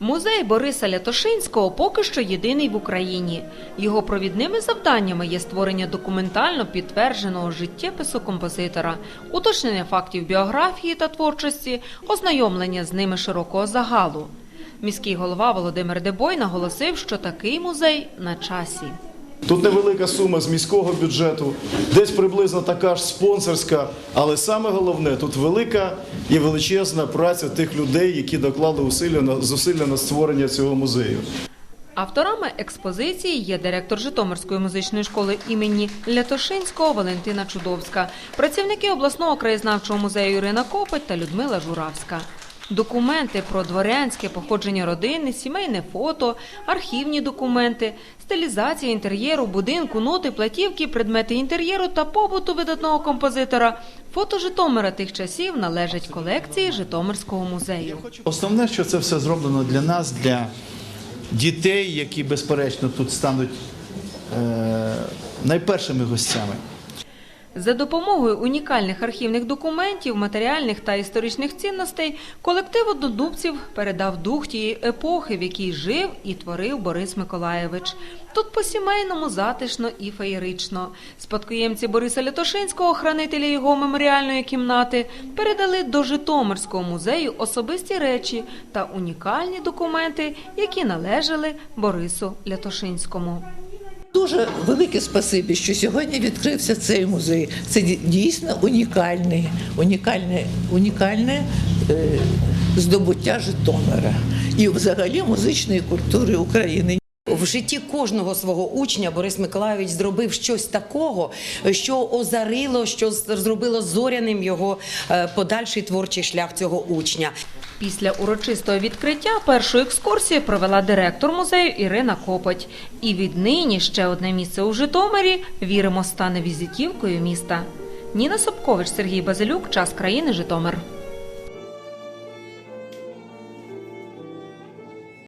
Музей Бориса Лятошинського поки що єдиний в Україні. Його провідними завданнями є створення документально підтвердженого життєпису композитора, уточнення фактів біографії та творчості, ознайомлення з ними широкого загалу. Міський голова Володимир Дебой наголосив, що такий музей на часі. Тут невелика сума з міського бюджету, десь приблизно така ж спонсорська, але саме головне тут велика і величезна праця тих людей, які доклали зусилля на створення цього музею. Авторами експозиції є директор Житомирської музичної школи імені Лятошинського Валентина Чудовська, працівники обласного краєзнавчого музею Ірина Копить та Людмила Журавська. Документи про дворянське походження родини, сімейне фото, архівні документи, стилізація інтер'єру, будинку, ноти, платівки, предмети інтер'єру та побуту видатного композитора. Фото Житомира тих часів належать колекції Житомирського музею. Основне, що це все зроблено для нас, для дітей, які безперечно тут стануть е, найпершими гостями. За допомогою унікальних архівних документів, матеріальних та історичних цінностей колектив однодубців передав дух тієї епохи, в якій жив і творив Борис Миколаєвич. Тут по-сімейному затишно і феєрично. Спадкоємці Бориса Лятошинського, хранителя його меморіальної кімнати, передали до Житомирського музею особисті речі та унікальні документи, які належали Борису Лятошинському. Дуже велике спасибі, що сьогодні відкрився цей музей. Це дійсно унікальний, унікальне, унікальне е, здобуття Житомира і взагалі музичної культури України. В житті кожного свого учня Борис Миколайович зробив щось такого, що озарило, що зробило зоряним його е, подальший творчий шлях цього учня. Після урочистого відкриття першу екскурсію провела директор музею Ірина Копоть. І віднині ще одне місце у Житомирі, віримо, стане візитівкою міста. Ніна Собкович, Сергій Базилюк, Час країни, Житомир.